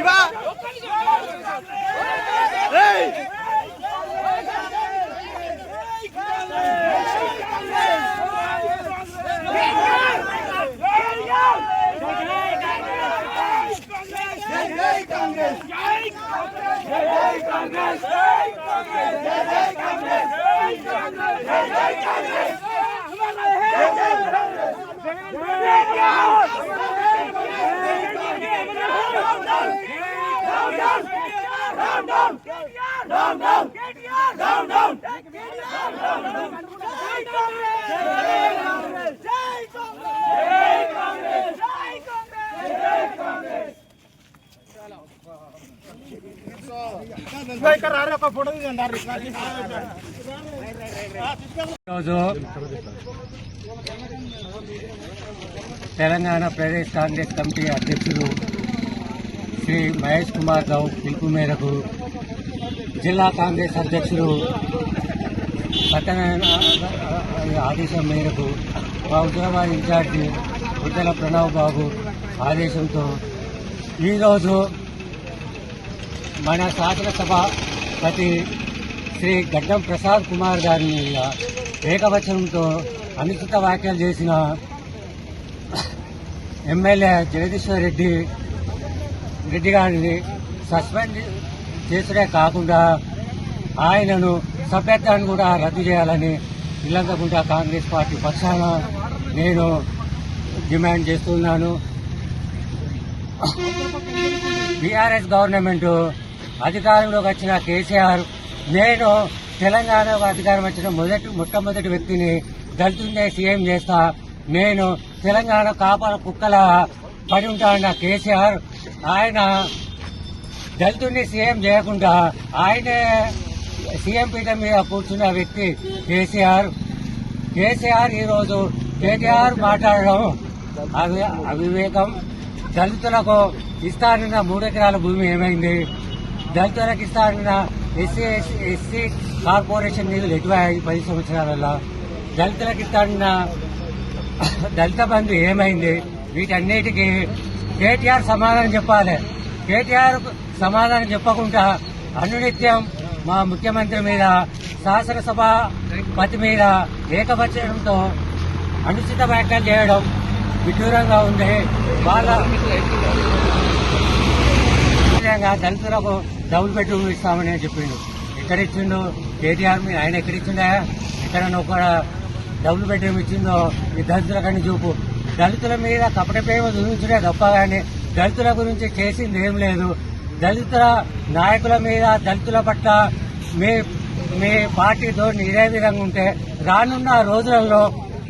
शिवा ఈరోజు తెలంగాణ ప్రదేశ్ కాంగ్రెస్ కమిటీ అధ్యక్షులు శ్రీ మహేష్ కుమార్ గౌడ్ పిలుపు మేరకు జిల్లా కాంగ్రెస్ అధ్యక్షుడు సత్యనారాయణ ఆదేశం మేరకు మా హుజరాబాద్ ఇన్ఛార్జి ఉద్దల ప్రణవ్ బాబు ఆదేశంతో ఈరోజు మన శాసనసభాపతి శ్రీ గడ్డం ప్రసాద్ కుమార్ గారి మీద ఏకవచనంతో అనుచిత వ్యాఖ్యలు చేసిన ఎమ్మెల్యే జగదీశ్వర్ రెడ్డి రెడ్డి గారిని సస్పెండ్ చేసుడే కాకుండా ఆయనను సభ్యత్వాన్ని కూడా రద్దు చేయాలని ఇల్లంతకుంట కాంగ్రెస్ పార్టీ పక్షాన నేను డిమాండ్ చేస్తున్నాను. బీఆర్ఎస్ గవర్నమెంట్ అధికారంలోకి వచ్చిన కేసీఆర్ నేను తెలంగాణకు అధికారం వచ్చిన మొదటి మొట్టమొదటి వ్యక్తిని దళితుండే సీఎం చేస్తా నేను తెలంగాణ కాపాల కుక్కల పడి ఉంటాన్న కేసీఆర్ ఆయన దళితుడిని సీఎం చేయకుండా ఆయనే సీఎం పీఠం మీద కూర్చున్న వ్యక్తి కేసీఆర్. కేసీఆర్ ఈరోజు కేటీఆర్ మాట్లాడడం అవి అవివేకం. దళితులకు ఇస్తానన్న మూడు ఎకరాల భూమి ఏమైంది? దళితులకు ఇస్తానన్న ఎస్సీ ఎస్సీ కార్పొరేషన్ నిధులు ఎటువయ్యాయి పది సంవత్సరాలలో. దళితులకు ఇస్తానన్న దళిత బంధు ఏమైంది? వీటన్నిటికీ కేటీఆర్ సమాధానం చెప్పాలి. కేటీఆర్ సమాధానం చెప్పకుండా అనునిత్యం మా ముఖ్యమంత్రి మీద శాసనసభ పతి మీద ఏకపరచడంతో అనుచిత వ్యాఖ్యలు చేయడం విడ్డూరంగా ఉంది. వాళ్ళంగా దళితులకు డబుల్ బెడ్రూమ్ ఇస్తామని చెప్పిండు. ఎక్కడ ఇచ్చిండు కేటీఆర్ మీద ఆయన ఎక్కడ ఇక్కడ ఎక్కడన్నా ఒక డబుల్ బెడ్రూమ్ ఇచ్చిందో ఈ దళితుల కన్నా చూపు. దళితుల మీద కపట ప్రేమ చూపించడే తప్ప కానీ దళితుల గురించి చేసింది ఏం లేదు. దళితుల నాయకుల మీద దళితుల పట్ల మీ మీ పార్టీతో ఇదే విధంగా ఉంటే రానున్న రోజులలో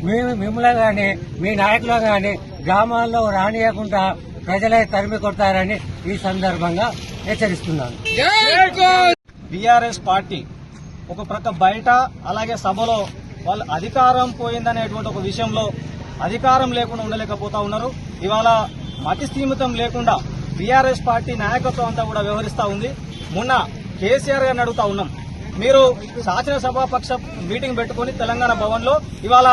మేము మిమ్మల్ని కానీ మీ నాయకులు కానీ గ్రామాల్లో రానియకుండా ప్రజలే తరిమి కొడతారని ఈ సందర్భంగా హెచ్చరిస్తున్నాను. బీఆర్ఎస్ పార్టీ ఒక ప్రక్క బయట అలాగే సభలో వాళ్ళు అధికారం పోయిందనేటువంటి ఒక విషయంలో అధికారం లేకుండా ఉండలేకపోతా ఉన్నారు. ఇవాళ మతి స్థీమితం లేకుండా బీఆర్ఎస్ పార్టీ నాయకత్వం అంతా కూడా వ్యవహరిస్తా ఉంది. మొన్న కేసీఆర్ గారిని అడుగుతా ఉన్నాం. మీరు శాసనసభాపక్ష మీటింగ్ పెట్టుకుని తెలంగాణ భవన్లో ఇవాళ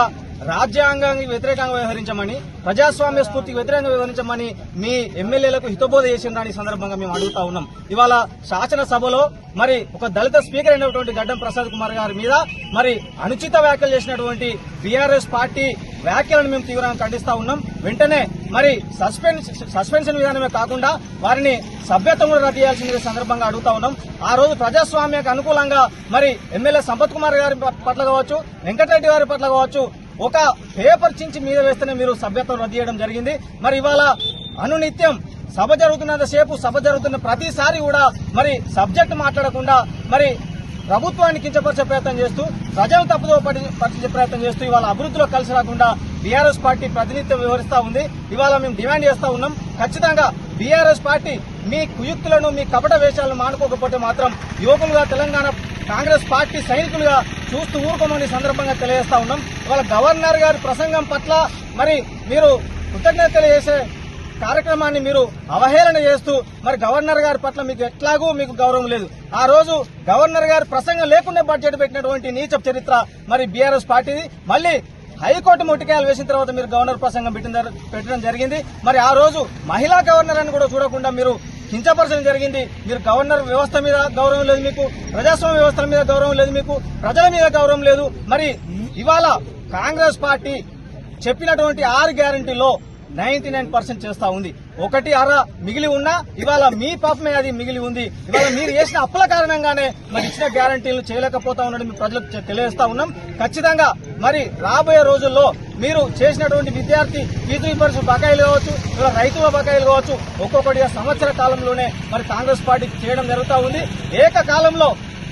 రాజ్యాంగానికి వ్యతిరేకంగా వ్యవహరించమని ప్రజాస్వామ్య స్ఫూర్తికి వ్యతిరేకంగా వ్యవహరించమని మీ ఎమ్మెల్యేలకు హితబోధ చేసిన ఈ సందర్భంగా మేము అడుగుతా ఉన్నాం. ఇవాళ శాసనసభలో మరి ఒక దళిత స్పీకర్ అయినటువంటి గడ్డం ప్రసాద్ కుమార్ గారి మీద మరి అనుచిత వ్యాఖ్యలు చేసినటువంటి బీఆర్ఎస్ పార్టీ వ్యాఖ్యలను మేము తీవ్రంగా ఖండిస్తా ఉన్నాం. వెంటనే మరి సస్పెన్స్ సస్పెన్షన్ విధానమే కాకుండా వారిని సభ్యత్వం కూడా రద్దు చేయాల్సింది సందర్భంగా అడుగుతా ఉన్నాం. ఆ రోజు ప్రజాస్వామ్యకు అనుకూలంగా మరి ఎమ్మెల్యే సంపత్ కుమార్ గారి పట్ల కావచ్చు వెంకటరెడ్డి గారి పట్ల కావచ్చు ఒక పేపర్ చించి మీద వేస్తేనే మీరు సభ్యత్వం రద్దు చేయడం జరిగింది. మరి ఇవాళ అనునిత్యం సభ జరుగుతున్నంతసేపు సభ జరుగుతున్న ప్రతిసారి కూడా మరి సబ్జెక్ట్ మాట్లాడకుండా మరి ప్రభుత్వాన్ని కించపరిచే ప్రయత్నం చేస్తూ ప్రజలు తప్పుదో పట్టించే ప్రయత్నం చేస్తూ ఇవాళ అభివృద్ధిలో కలిసి రాకుండా బీఆర్ఎస్ పార్టీ ప్రాతినిధ్యం వివరిస్తూ ఉంది. ఇవాళ మేము డిమాండ్ చేస్తూ ఉన్నాం. ఖచ్చితంగా బీఆర్ఎస్ పార్టీ మీ కుయుక్తులను మీ కపట వేషాలను మానుకోకపోతే మాత్రం యువకులుగా తెలంగాణ కాంగ్రెస్ పార్టీ సైనికులుగా చూస్తూ ఊరుకోమని సందర్భంగా తెలియజేస్తా ఉన్నాం. ఇవాళ గవర్నర్ గారి ప్రసంగం పట్ల మరి మీరు కృతజ్ఞత తెలియజేసే కార్యక్రమాన్ని మీరు అవహేళన చేస్తూ మరి గవర్నర్ గారి పట్ల మీకు ఎట్లాగూ మీకు గౌరవం లేదు. ఆ రోజు గవర్నర్ గారి ప్రసంగం లేకుండా బడ్జెట్ పెట్టినటువంటి నీచ చరిత్ర మరి బీఆర్ఎస్ పార్టీది. మళ్ళీ హైకోర్టు ముట్టికాయలు వేసిన తర్వాత మీరు గవర్నర్ ప్రసంగం పెట్టిన పెట్టడం జరిగింది. మరి ఆ రోజు మహిళా గవర్నర్ అని కూడా చూడకుండా మీరు కించపరచడం జరిగింది. మీరు గవర్నర్ వ్యవస్థ మీద గౌరవం లేదు మీకు ప్రజాస్వామ్య వ్యవస్థల మీద గౌరవం లేదు మీకు ప్రజల మీద గౌరవం లేదు. మరి ఇవాళ కాంగ్రెస్ పార్టీ చెప్పినటువంటి ఆరు గ్యారంటీలో నైన్టీ నైన్ పర్సెంట్ చేస్తా ఉంది. ఒకటి అర మిగిలి ఉన్నా ఇవాళ మీ పాపమే అది మిగిలి ఉంది. ఇవాళ మీరు చేసిన అప్పుల కారణంగానే మరి ఇచ్చిన గ్యారంటీలు చేయలేకపోతా ఉన్నాడు మీ ప్రజలకు తెలియజేస్తా ఉన్నాం. ఖచ్చితంగా మరి రాబోయే రోజుల్లో మీరు చేసినటువంటి విద్యార్థి ఫీజు రీంబర్స్ బకాయిలు కావచ్చు ఇలా రైతుల బకాయిలు కావచ్చు ఒక్కొక్కటిగా సంవత్సర కాలంలోనే మరి కాంగ్రెస్ పార్టీ చేయడం జరుగుతూ ఉంది. ఏకకాలంలో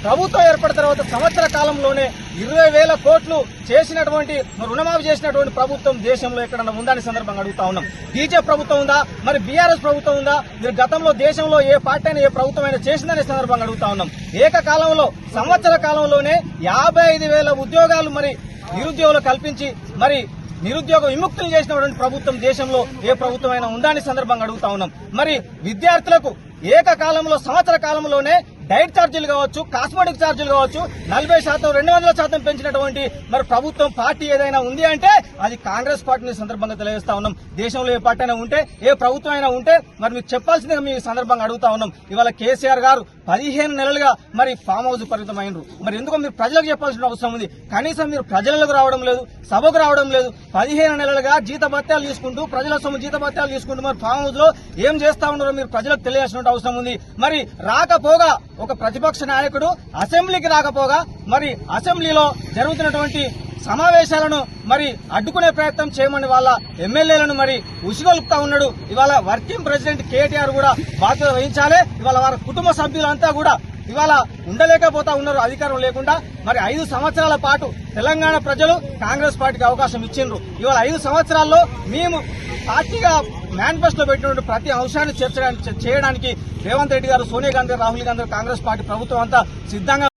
ప్రభుత్వం ఏర్పడిన తర్వాత సంవత్సర కాలంలోనే ఇరవై వేల కోట్లు చేసినటువంటి రుణమాఫీ చేసినటువంటి ప్రభుత్వం దేశంలో ఎక్కడన్నా ఉందని సందర్భంగా అడుగుతా ఉన్నాం. బీజేపీ ప్రభుత్వం ఉందా? మరి బీఆర్ఎస్ ప్రభుత్వం ఉందా? మీరు గతంలో దేశంలో ఏ పార్టీ అయినా ఏ ప్రభుత్వం అయినా చేసిందనే సందర్భంగా అడుగుతా ఉన్నాం. ఏకకాలంలో సంవత్సర కాలంలోనే యాభై ఐదు వేల ఉద్యోగాలు మరి నిరుద్యోగులు కల్పించి మరి నిరుద్యోగ విముక్తులు చేసినటువంటి ప్రభుత్వం దేశంలో ఏ ప్రభుత్వం అయినా ఉందా అని సందర్భంగా అడుగుతా ఉన్నాం. మరి విద్యార్థులకు ఏకకాలంలో సంవత్సర కాలంలోనే డైట్ ఛార్జీలు కావచ్చు కాస్మెటిక్ ఛార్జీలు కావచ్చు నలభై శాతం రెండు వందల శాతం పెంచినటువంటి మరి ప్రభుత్వం పార్టీ ఏదైనా ఉంది అంటే అది కాంగ్రెస్ పార్టీని సందర్భంగా తెలియజేస్తా ఉన్నాం. దేశంలో ఏ పార్టీ అయినా ఉంటే ఏ ప్రభుత్వం అయినా ఉంటే మరి మీకు చెప్పాల్సిందిగా మీ సందర్భంగా అడుగుతా ఉన్నాం. ఇవాళ కేసీఆర్ గారు పదిహేను నెలలుగా మరి ఫామ్ హౌస్ పరిమితమైనరు మరి ఎందుకో మీరు ప్రజలకు చెప్పాల్సిన అవసరం ఉంది. కనీసం మీరు ప్రజలకు రావడం లేదు సభకు రావడం లేదు. పదిహేను నెలలుగా జీతభత్యాలు తీసుకుంటూ ప్రజల సొమ్ము జీతభత్యాలు తీసుకుంటూ మరి ఫామ్ హౌస్లో ఏం చేస్తా ఉన్నారో మీరు ప్రజలకు తెలియాల్సిన అవసరం ఉంది. మరి రాకపోగా ఒక ప్రతిపక్ష నాయకుడు అసెంబ్లీకి రాకపోగా మరి అసెంబ్లీలో జరుగుతున్నటువంటి సమావేశాలను మరి అడ్డుకునే ప్రయత్నం చేయమని వాళ్ళ ఎమ్మెల్యేలను మరి ఉసిగొలుపుతా ఉన్నాడు. ఇవాళ వర్కింగ్ ప్రెసిడెంట్ కేటీఆర్ కూడా బాధ్యత వహించాలి. ఇవాళ వారి కుటుంబ సభ్యులంతా కూడా ఇవాళ ఉండలేకపోతా ఉన్నారు అధికారం లేకుండా. మరి ఐదు సంవత్సరాల పాటు తెలంగాణ ప్రజలు కాంగ్రెస్ పార్టీకి అవకాశం ఇచ్చిండ్రు. ఇవాళ ఐదు సంవత్సరాల్లో మేము పార్టీగా మేనిఫెస్టో పెట్టినటువంటి ప్రతి అంశాన్ని చేర్చడానికి చేయడానికి రేవంత్ రెడ్డి గారు సోనియా గాంధీ రాహుల్ గాంధీ కాంగ్రెస్ పార్టీ ప్రభుత్వం అంతా సిద్ధంగా